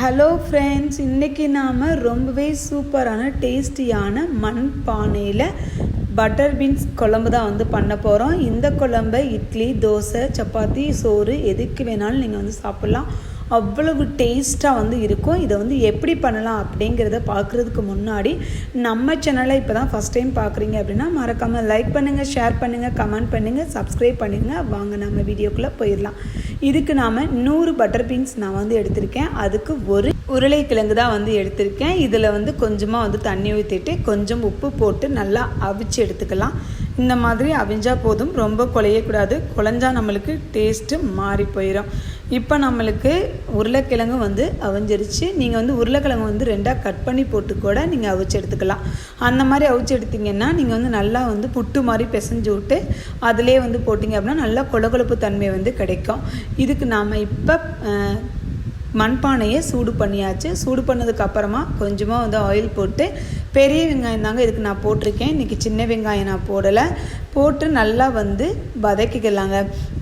Hello friends இன்றைக்கி நாம் ரொம்பவே சூப்பரான டேஸ்டியான மண் பானையில் பட்டர் பீன்ஸ் குழம்பு தான் வந்து பண்ண போகிறோம் இந்த குழம்பை இட்லி தோசை சப்பாத்தி சோறு எதுக்கு வேணாலும் நீங்கள் வந்து சாப்பிட்லாம். அவ்வளவு டேஸ்ட்டாக வந்து இருக்கும். இதை வந்து எப்படி பண்ணலாம் அப்படிங்கிறத பார்க்குறதுக்கு முன்னாடி நம்ம சேனலை இப்போ தான் ஃபஸ்ட் டைம் பார்க்குறீங்க அப்படின்னா மறக்காமல் லைக் பண்ணுங்கள் ஷேர் பண்ணுங்கள் கமெண்ட் பண்ணுங்கள் சப்ஸ்கிரைப் பண்ணுங்கள் வாங்க நம்ம வீடியோக்குள்ளே போயிடலாம். இதுக்கு நாம் நூறு பட்டர் பீன்ஸ் நான் வந்து எடுத்திருக்கேன். அதுக்கு ஒரு உருளைக்கிழங்கு தான் வந்து எடுத்திருக்கேன். இதில் வந்து கொஞ்சமாக வந்து தண்ணி ஊற்றிட்டு கொஞ்சம் உப்பு போட்டு நல்லா அவிச்சு எடுத்துக்கலாம். இந்த மாதிரி அவிஞ்சால் போதும். ரொம்ப குலையக்கூடாது குழஞ்சா நம்மளுக்கு டேஸ்ட்டு மாறி போயிடும் இப்போ நம்மளுக்கு உருளைக்கிழங்கு வந்து அவிஞ்சிருச்சு. நீங்கள் வந்து உருளைக்கிழங்கு வந்து ரெண்டாக கட் பண்ணி போட்டு கூட நீங்கள் அவிச்சு எடுத்துக்கலாம். அந்த மாதிரி அவிச்சு எடுத்திங்கன்னா நீங்கள் வந்து நல்லா வந்து புட்டு மாதிரி பிசைஞ்சு விட்டு அதிலே வந்து போட்டிங்க அப்படின்னா நல்லா கொழகொழப்பு தன்மை வந்து கிடைக்கும். இதுக்கு நாம் இப்போ மண்பானையை சூடு பண்ணியாச்சு. சூடு பண்ணதுக்கு அப்புறமா கொஞ்சமாக வந்து ஆயில் போட்டு பெரிய வெங்காயம் தாங்க இதுக்கு நான் போட்டிருக்கேன். இன்றைக்கி சின்ன வெங்காயம் நான் போடலை. போட்டு நல்லா வந்து வதக்கிக்கலாங்க.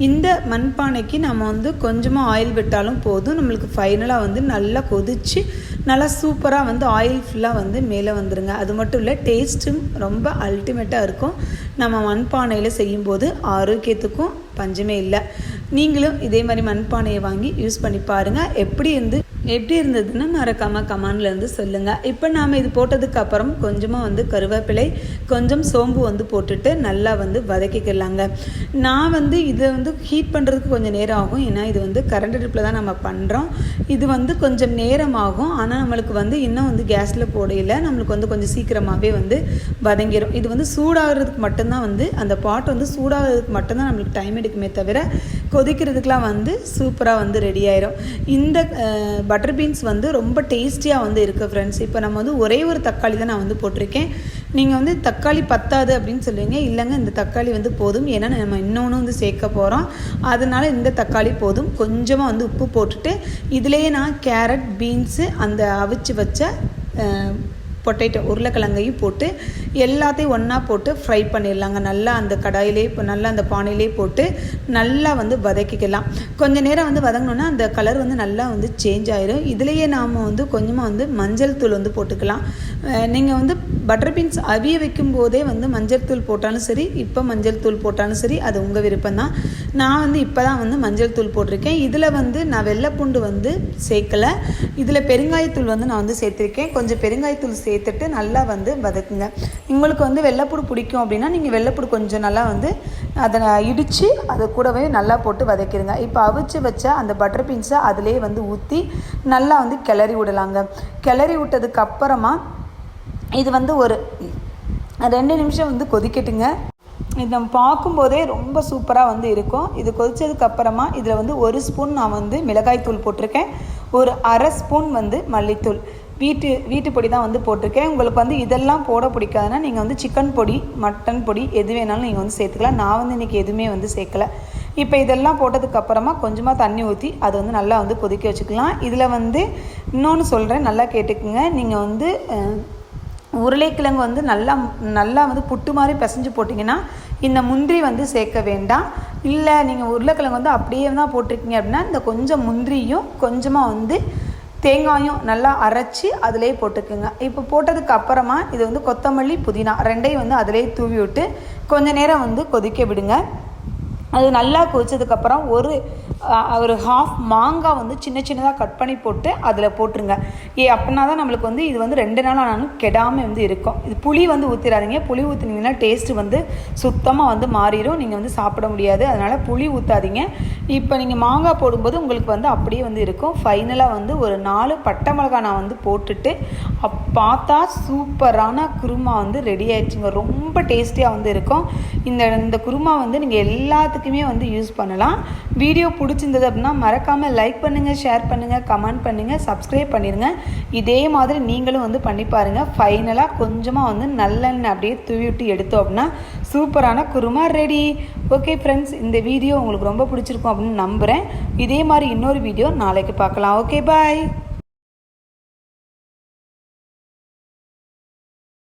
இந்த மண்பானைக்கு நம்ம வந்து கொஞ்சமாக ஆயில் விட்டாலும் போதும். நம்மளுக்கு ஃபைனலாக வந்து நல்லா கொதித்து நல்லா சூப்பராக வந்து ஆயில் ஃபுல்லாக வந்து மேலே வந்துடுங்க அது மட்டும் இல்லை டேஸ்ட்டும் ரொம்ப அல்டிமேட்டாக இருக்கும். நம்ம மண்பானையில் செய்யும்போது ஆரோக்கியத்துக்கும் பஞ்சமே இல்லை. நீங்களும் இதே மாதிரி மண்பானையை வாங்கி யூஸ் பண்ணி பாருங்கள் எப்படி இருந்து எப்படி இருந்ததுன்னு மறக்காமல் கமாண்டில் இருந்து சொல்லுங்கள் இப்போ நாம் இது போட்டதுக்கு அப்புறம் கொஞ்சமாக வந்து கருவேப்பிலை கொஞ்சம் சோம்பு வந்து போட்டுட்டு நல்லா வந்து வதக்கிக்கலாங்க. நான் வந்து இதை வந்து ஹீட் பண்ணுறதுக்கு கொஞ்சம் நேரம் ஆகும். ஏன்னா இது வந்து கரண்ட் அடுப்பில் தான் நம்ம பண்ணுறோம் இது வந்து கொஞ்சம் நேரம் ஆகும். ஆனால் நம்மளுக்கு வந்து இன்னும் வந்து கேஸில் போடையில் நம்மளுக்கு வந்து கொஞ்சம் சீக்கிரமாகவே வந்து வதங்கிடும் இது வந்து சூடாகிறதுக்கு மட்டும்தான் வந்து அந்த பாட் வந்து சூடாகிறதுக்கு மட்டும்தான் நம்மளுக்கு டைம் எடுக்குமே தவிர கொதிக்கிறதுக்கெலாம் வந்து சூப்பராக வந்து ரெடி ஆயிரும். இந்த பட்டர் பீன்ஸ் வந்து ரொம்ப டேஸ்டியாக வந்து இருக்குது ஃப்ரெண்ட்ஸ் இப்போ நம்ம வந்து ஒரே ஒரு தக்காளி தான் நான் வந்து போட்டிருக்கேன். நீங்கள் வந்து தக்காளி பத்தாது அப்படின்னு சொல்லுவீங்க. இல்லைங்க இந்த தக்காளி வந்து போதும். ஏன்னா நம்ம இன்னொன்று வந்து சேர்க்க போகிறோம் அதனால் இந்த தக்காளி போதும். கொஞ்சமாக வந்து உப்பு போட்டுட்டு இதுலேயே நான் கேரட் பீன்ஸு அந்த அவிச்சு வச்ச பொட்டேட்டோ உருளைக்கிழங்கையும் போட்டு எல்லாத்தையும் ஒன்றா போட்டு ஃப்ரை பண்ணிடலாங்க. நல்லா அந்த கடாயிலே இப்போ நல்லா அந்த பானையிலே போட்டு நல்லா வந்து வதக்கிக்கலாம். கொஞ்சம் நேரம் வந்து வதங்கினோன்னா அந்த கலர் வந்து நல்லா வந்து சேஞ்ச் ஆயிரும். இதுலேயே நாம் வந்து கொஞ்சமாக வந்து மஞ்சள் தூள் வந்து போட்டுக்கலாம். நீங்கள் வந்து பட்டர் பீன்ஸ் அவிய வைக்கும் போதே வந்து மஞ்சள் தூள் போட்டாலும் சரி இப்போ மஞ்சள் தூள் போட்டாலும் சரி அது உங்கள் விருப்பம் தான் நான் வந்து இப்போ தான் வந்து மஞ்சள் தூள் போட்டிருக்கேன். இதில் வந்து நான் வெள்ளைப்பூண்டு வந்து சேர்க்கலை. இதில் பெருங்காயத்தூள் வந்து நான் வந்து சேர்த்துருக்கேன். கொஞ்சம் பெருங்காயத்தூள் சேர்த்துட்டு நல்லா வந்து வதக்குங்க. உங்களுக்கு வந்து வெள்ளைப்பூடு பிடிக்கும் அப்படின்னா நீங்கள் வெள்ளைப்பூடு கொஞ்சம் நல்லா வந்து அதை இடித்து அதை கூடவே நல்லா போட்டு வதக்கிடுங்க. இப்போ அவிச்சு வச்ச அந்த பட்டர் பீன்ஸை அதிலே வந்து ஊற்றி நல்லா வந்து கிளறி விடலாங்க. கிளறி விட்டதுக்கு அப்புறமா இது வந்து ஒரு ரெண்டு நிமிஷம் வந்து கொதிக்கட்டுங்க. இது நம்ம பார்க்கும்போதே ரொம்ப சூப்பராக வந்து இருக்கும். இது கொதித்ததுக்கு அப்புறமா இதில் வந்து ஒரு ஸ்பூன் நான் வந்து மிளகாய் தூள் போட்டிருக்கேன். ஒரு அரை ஸ்பூன் வந்து மல்லித்தூள். வீட்டு வீட்டு பொடி தான் வந்து போட்டிருக்கேன். உங்களுக்கு வந்து இதெல்லாம் போட பிடிக்காதுன்னா நீங்கள் வந்து சிக்கன் பொடி மட்டன் பொடி எது வேணாலும் நீங்கள் வந்து சேர்த்துக்கலாம். நான் வந்து இன்றைக்கி எதுவுமே வந்து சேர்க்கலை. இப்போ இதெல்லாம் போட்டதுக்கப்புறமா கொஞ்சமாக தண்ணி ஊற்றி அதை வந்து நல்லா வந்து கொதிக்க வச்சுக்கலாம். இதில் வந்து இன்னொன்று சொல்கிறேன் நல்லா கேட்டுக்குங்க. நீங்கள் வந்து உருளைக்கிழங்கு வந்து நல்லா நல்லா வந்து புட்டு மாதிரி பிசைஞ்சு போட்டிங்கன்னா இந்த முந்திரி வந்து சேர்க்க வேண்டாம். இல்லை நீங்கள் உருளைக்கிழங்கு வந்து அப்படியே தான் போட்டிருக்கீங்க அப்படின்னா இந்த கொஞ்சம் முந்திரியும் கொஞ்சமாக வந்து தேங்காயும் நல்லா அரைச்சி அதிலே போட்டுக்குங்க. இப்போ போட்டதுக்கு அப்புறமா இது வந்து கொத்தமல்லி புதினா ரெண்டையும் வந்து அதிலே தூவி விட்டு கொஞ்ச நேரம் வந்து கொதிக்க விடுங்க. அது நல்லா கொதிச்சதுக்கப்புறம் ஒரு ஒரு ஹாஃப் மாங்காய் வந்து சின்ன சின்னதாக கட் பண்ணி போட்டு அதில் போட்டுருங்க. ஏ அப்படின்னா தான் நம்மளுக்கு வந்து இது வந்து ரெண்டு நாள் ஆனாலும் கெடாமல் வந்து இருக்கும். இது புளி வந்து ஊற்றிடாதீங்க புளி ஊற்றினீங்கன்னா டேஸ்ட்டு வந்து சுத்தமாக வந்து மாறிடும் நீங்கள் வந்து சாப்பிட முடியாது. அதனால் புளி ஊற்றாதீங்க இப்போ நீங்கள் மாங்காய் போடும்போது உங்களுக்கு வந்து அப்படியே வந்து இருக்கும். ஃபைனலாக வந்து ஒரு நாலு பட்டை மிளகா நான் வந்து போட்டுட்டு பார்த்தா சூப்பரான குருமா வந்து ரெடி ஆயிடுச்சுங்க. ரொம்ப டேஸ்டியாக வந்து இருக்கும். இந்த இந்த குருமா வந்து நீங்கள் எல்லாத்துக்கும் எல்லாத்துக்குமே வந்து யூஸ் பண்ணலாம். வீடியோ பிடிச்சிருந்தது அப்படின்னா மறக்காமல் லைக் பண்ணுங்கள் ஷேர் பண்ணுங்கள் கமெண்ட் பண்ணுங்கள் சப்ஸ்கிரைப் பண்ணிடுங்க இதே மாதிரி நீங்களும் வந்து பண்ணி பாருங்கள் ஃபைனலாக கொஞ்சமாக வந்து நல்லெண்ணெய் அப்படியே தூவி விட்டு எடுத்தோம் அப்படின்னா சூப்பரான குருமா ரெடி ஓகே ஃப்ரெண்ட்ஸ் இந்த வீடியோ உங்களுக்கு ரொம்ப பிடிச்சிருக்கும் அப்படின்னு நம்புகிறேன் இதே மாதிரி இன்னொரு வீடியோ நாளைக்கு பார்க்கலாம். Okay bye